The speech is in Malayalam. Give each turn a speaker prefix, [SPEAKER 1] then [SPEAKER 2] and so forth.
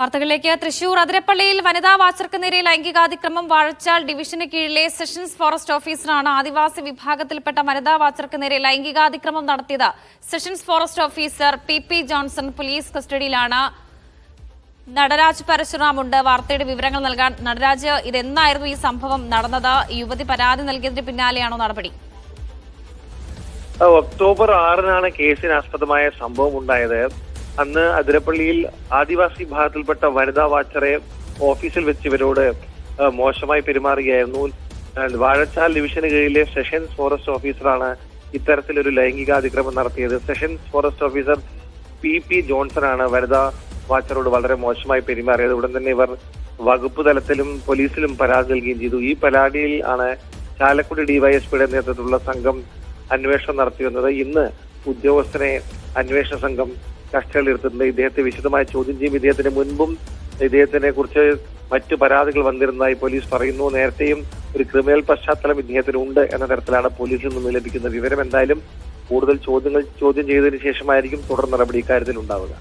[SPEAKER 1] വാർത്തകളിലേക്ക് തൃശൂർ. അതിരപ്പള്ളിയിൽ വനിതാ വാച്ചർക്ക് നേരെ ലൈംഗികാതിക്രമം വാഴച്ചാൽ ഡിവിഷന് കീഴിലെ സെഷൻസ് ഫോറസ്റ്റ് ഓഫീസറാണ് ആദിവാസി വിഭാഗത്തിൽപ്പെട്ട വനിതാ വാച്ചർക്ക് നേരെ ലൈംഗികാതിക്രമം നടത്തിയത്. Sessions forest officer P P Johnson police കസ്റ്റഡിയിലാണ്. Nataraj Parashuram ഉണ്ട് വാർത്തയുടെ വിവരങ്ങൾ നൽകാൻ നടരാജ് ഇതെന്നായിരുന്നു ഈ സംഭവം നടന്നത്? യുവതി പരാതി നൽകിയതിന് പിന്നാലെയാണോ നടപടി?
[SPEAKER 2] ഒക്ടോബർ ആറിനാണ് കേസിന് ആസ്പദമായ സംഭവം ഉണ്ടായത്. അന്ന് അതിരപ്പള്ളിയിൽ ആദിവാസി വിഭാഗത്തിൽപ്പെട്ട വനിതാ വാച്ചറെ ഓഫീസിൽ വെച്ച് ഇവരോട് മോശമായി പെരുമാറുകയായിരുന്നു. വാഴച്ചാൽ ഡിവിഷന് കീഴിലെ സെഷൻസ് ഫോറസ്റ്റ് ഓഫീസറാണ് ഇത്തരത്തിലൊരു ലൈംഗിക അതിക്രമം നടത്തിയത്. Sessions forest officer P P Johnson ആണ് വനിതാ വാച്ചറോട് വളരെ മോശമായി പെരുമാറിയത്. ഉടൻ തന്നെ ഇവർ വകുപ്പ് തലത്തിലും പോലീസിലും പരാതി നൽകുകയും ചെയ്തു. ഈ പരാതിയിൽ ആണ് ചാലക്കുടി ഡിവൈഎസ്പിയുടെ നേതൃത്വത്തിലുള്ള സംഘം അന്വേഷണം നടത്തി വന്നത് ഇന്ന് ഉദ്യോഗസ്ഥനെ അന്വേഷണ സംഘം കസ്റ്റഡിയിലെടുത്തിട്ടുണ്ട് ഇദ്ദേഹത്തെ വിശദമായി ചോദ്യം ചെയ്യും. ഇദ്ദേഹത്തിന് മുൻപും ഇദ്ദേഹത്തിനെ കുറിച്ച് മറ്റു പരാതികൾ വന്നിരുന്നതായി പോലീസ് പറയുന്നു. നേരത്തെയും ഒരു ക്രിമിനൽ പശ്ചാത്തലം ഇദ്ദേഹത്തിന് ഉണ്ട് എന്ന തരത്തിലാണ് പോലീസിൽ നിന്ന് ലഭിക്കുന്ന വിവരം. എന്തായാലും കൂടുതൽ ചോദ്യങ്ങൾ ചോദ്യം ചെയ്തതിനു ശേഷമായിരിക്കും തുടർ നടപടി ഇക്കാര്യത്തിൽ ഉണ്ടാവുക.